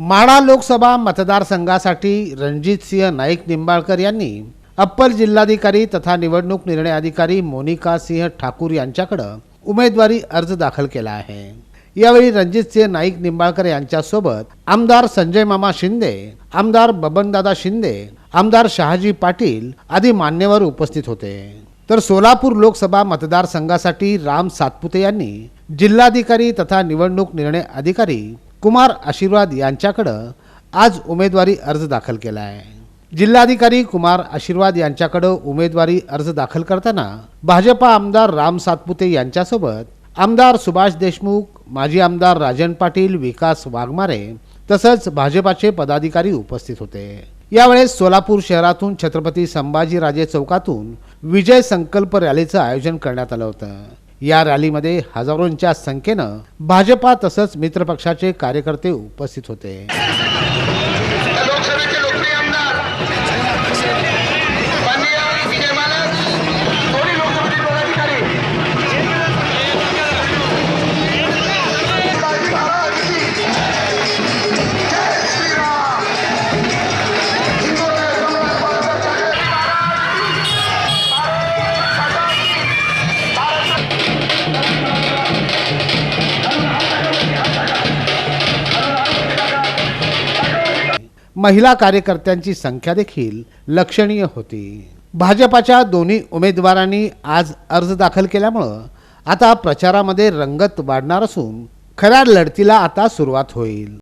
माढा लोकसभा मतदारसंघासाठी रणजितसिंह नाईक निंबाळकर यांनी अप्पर जिल्हाधिकारी तथा निवडणूक निर्णय अधिकारी मोनिका सिंह ठाकूर यांच्याकडं उमेदवारी अर्ज दाखल केला आहे. यावेळी रणजितसिंह नाईक निंबाळकर यांच्यासोबत आमदार संजय मामा शिंदे आमदार बबनदादा शिंदे आमदार शहाजी पाटील आदी मान्यवर उपस्थित होते. तर सोलापूर लोकसभा मतदारसंघासाठी राम सातपुते यांनी जिल्हाधिकारी तथा निवडणूक निर्णय अधिकारी कुमार आशीर्वाद यांच्याकडं आज उमेदवारी अर्ज दाखल केला आहे जिल्हाधिकारी कुमार आशीर्वाद यांच्याकडं उमेदवारी अर्ज दाखल करताना भाजपा आमदार राम सातपुते यांच्यासोबत आमदार सुभाष देशमुख माजी आमदार राजन पाटील विकास वाघमारे तसंच भाजपाचे पदाधिकारी उपस्थित होते. यावेळेस सोलापूर शहरातून छत्रपती संभाजीराजे चौकातून विजय संकल्प रॅलीचं आयोजन करण्यात आलं होतं. या रॅलीमध्ये हजारोंच्या संख्येनं भाजपा तसंच मित्रपक्षाचे कार्यकर्ते उपस्थित होते. महिला कार्यकर्त्यांची संख्या देखील लक्षणीय होती. भाजपाच्या दोन्ही उमेदवारांनी आज अर्ज दाखल केल्यामुळं आता प्रचारामध्ये रंगत वाढणार असून खऱ्या लढतीला आता सुरुवात होईल.